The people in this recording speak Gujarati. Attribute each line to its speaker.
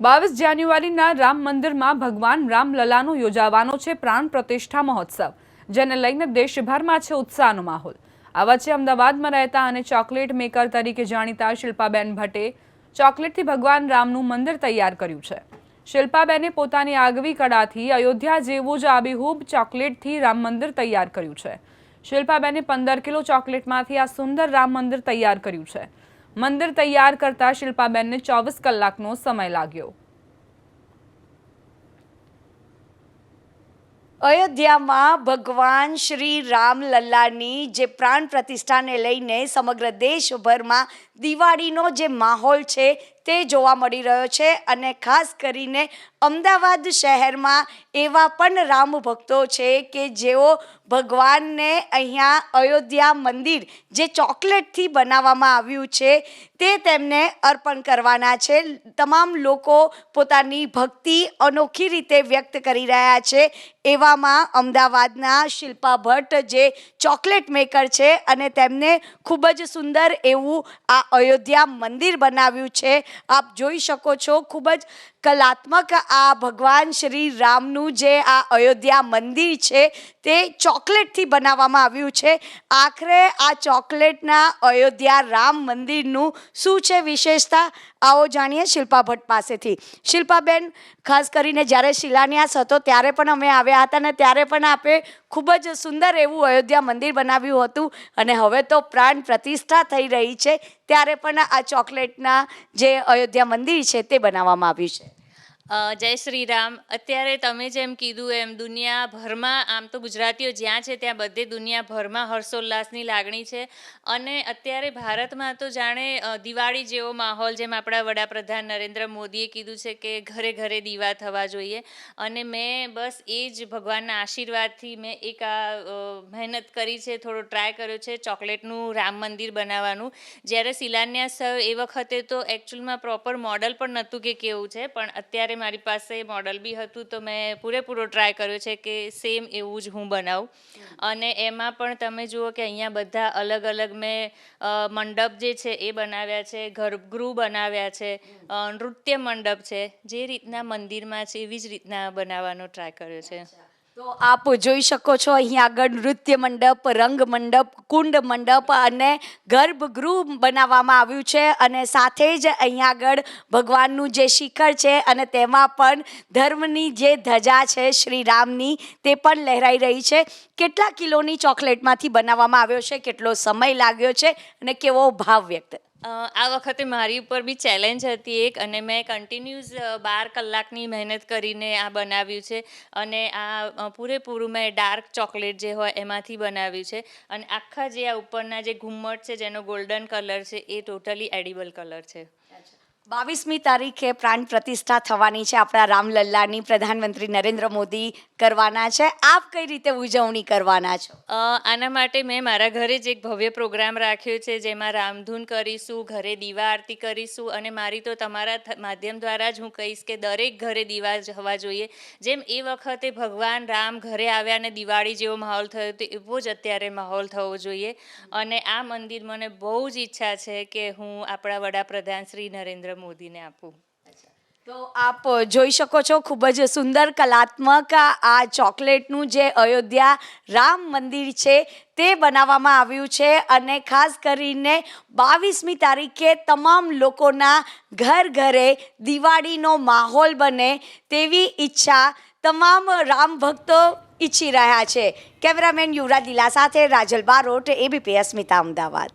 Speaker 1: બાવીસ જાન્યુઆરીના રામ મંદિરમાં ભગવાન રામલલાનો યોજાવાનો છે પ્રાણ પ્રતિષ્ઠા મહોત્સવ, જેને લઈને દેશભરમાં છે ઉત્સાહનો માહોલ. આ વચ્ચે અમદાવાદમાં રહેતા અને ચોકલેટ મેકર તરીકે જાણીતા શિલ્પાબેન ભટ્ટે ચોકલેટથી ભગવાન રામનું મંદિર તૈયાર કર્યું છે. શિલ્પાબેને પોતાની આગવી કળાથી અયોધ્યા જેવું જ આબીહૂબ ચોકલેટથી રામ મંદિર તૈયાર કર્યું છે. શિલ્પાબેને પંદર કિલો ચોકલેટમાંથી આ સુંદર રામ મંદિર તૈયાર કર્યું છે. મંદિર તૈયાર કરતા શિલ્પાબેનને ચોવીસ કલાકનો સમય લાગ્યો.
Speaker 2: અયોધ્યામાં ભગવાન શ્રી રામ લલ્લાની જે પ્રાણ પ્રતિષ્ઠાને લઈને સમગ્ર દેશભરમાં દિવાળીનો જે માહોલ છે તે જોવા મળી રહ્યો છે અને ખાસ કરીને અમદાવાદ શહેરમાં એવા પણ રામ ભક્તો છે કે જેઓ ભગવાનને અહીંયા અયોધ્યા મંદિર જે ચોકલેટથી બનાવવામાં આવ્યું છે, તે તેમને અર્પણ કરવાના છે. તમામ લોકો પોતાની ભક્તિ અનોખી રીતે વ્યક્ત કરી રહ્યા છે. એવામાં અમદાવાદના શિલ્પા ભટ્ટ જે ચોકલેટ મેકર છે અને તેમને ખૂબ જ સુંદર એવું આ અયોધ્યા મંદિર બનાવ્યું છે. આપ જોઈ શકો છો, ખૂબ જ કલાત્મક આ ભગવાન શ્રી રામનું જે આ અયોધ્યા મંદિર છે, તે ચોકલેટથી બનાવવામાં આવ્યું છે. આખરે આ ચોકલેટના અયોધ્યા રામ મંદિરનું શું છે વિશેષતા? આવો જાણીએ શિલ્પા ભટ્ટ પાસેથી. શિલ્પાબેન, ખાસ કરીને જ્યારે શિલાન્યાસ હતો, ત્યારે પણ અમે આવ્યા હતા અને ત્યારે પણ આપે ખૂબ જ સુંદર એવું અયોધ્યા મંદિર બનાવ્યું હતું. અને હવે તો પ્રાણ પ્રતિષ્ઠા થઈ રહી છે. ત્યારે પણ આ ચોકલેટના જે અયોધ્યા મંદિર છે તે બનાવવામાં આવ્યું છે.
Speaker 3: જય શ્રી રામ અત્યારે તમે જેમ કીધું એમ દુનિયાભરમાં, આમ તો ગુજરાતીઓ જ્યાં છે ત્યાં બધે દુનિયાભરમાં હર્ષોલ્લાસની લાગણી છે. અને અત્યારે ભારતમાં તો જાણે દિવાળી જેવો માહોલ, જેમ આપણા વડાપ્રધાન નરેન્દ્ર મોદીએ કીધું છે કે ઘરે ઘરે દીવા થવા જોઈએ. અને મેં બસ એ જ ભગવાનના આશીર્વાદથી મેં એક આ મહેનત કરી છે, થોડો ટ્રાય કર્યો છે ચોકલેટનું રામ મંદિર બનાવવાનું. જ્યારે શિલાન્યાસ થયો એ વખતે તો એકચ્યુઅલમાં પ્રોપર મોડલ પણ નહોતું કે કેવું છે, પણ અત્યારે મારી પાસે મોડલ બી હતું તો મેં પૂરેપૂરો ટ્રાય કર્યો છે કે સેમ એવું જ હું બનાવું. અને એમાં પણ તમે જુઓ કે અહીંયા બધા અલગ અલગ મેં મંડપ જે છે એ બનાવ્યા છે ગર્ભગૃહ બનાવ્યા છે નૃત્ય મંડપ છે. જે રીતના મંદિરમાં છે એવી જ રીતના બનાવવાનો ટ્રાય કર્યો છે.
Speaker 2: તો આપ જોઈ શકો છો અહીં આગળ નૃત્ય મંડપ, રંગ મંડપ, કુંડ મંડપ અને ગર્ભગૃહ બનાવવામાં આવ્યું છે અને સાથે જ અહીં આગળ ભગવાનનું જે શિખર છે અને તેમાં પણ ધર્મની જે ધજા છે શ્રી રામની તે પણ લહેરાઈ રહી છે. કેટલા કિલોની ચોકલેટમાંથી બનાવવામાં આવ્યો છે? કેટલો સમય લાગ્યો છે? અને કેવો ભાવ વ્યક્ત
Speaker 3: આ વખતે મારી ઉપર બી ચેલેન્જ હતી એક અને મેં કન્ટિન્યુઅસ બાર કલાકની મહેનત કરીને આ બનાવ્યું છે અને આ પૂરેપૂરું મેં ડાર્ક ચોકલેટ જે હોય એમાંથી બનાવ્યું છે અને આખા જે આ ઉપરના જે ઘુમ્મટ છે જેનો ગોલ્ડન કલર છે એ ટોટલી એડિબલ કલર છે.
Speaker 2: બાવીસમી તારીખે પ્રાણ પ્રતિષ્ઠા થવાની છે. આપણા રામલલ્લાની પ્રધાનમંત્રી નરેન્દ્ર મોદી કરવાના છે. આપ કઈ રીતે ઉજવણી કરવાના છો?
Speaker 3: આના માટે મેં મારા ઘરે જ એક ભવ્ય પ્રોગ્રામ રાખ્યો છે, જેમાં રામધૂન કરીશું, ઘરે દીવા આરતી કરીશું અને મારી તો તમારા માધ્યમ દ્વારા જ હું કહીશ કે દરેક ઘરે દીવા જવા જોઈએ. જેમ એ વખતે ભગવાન રામ ઘરે આવ્યા અને દિવાળી જેવો માહોલ થયો તો એવો જ અત્યારે માહોલ થવો જોઈએ. અને આ મંદિર મને બહુ જ ઈચ્છા છે કે હું આપણા વડાપ્રધાન શ્રી નરેન્દ્ર મોદીને આપું.
Speaker 2: તો આપ જોઈ શકો છો ખૂબ જ સુંદર કલાત્મક આ ચોકલેટનું જે અયોધ્યા રામ મંદિર છે તે બનાવવામાં આવ્યું છે અને ખાસ કરીને બાવીસમી તારીખે તમામ લોકોના ઘર ઘરે દિવાળીનો માહોલ બને તેવી ઈચ્છા તમામ રામ ભક્તો ઈચ્છી રહ્યા છે. કેમેરામેન યુવરાજ લીલા સાથે રાજલ બારોટ એબીપી અસ્મિતા અમદાવાદ.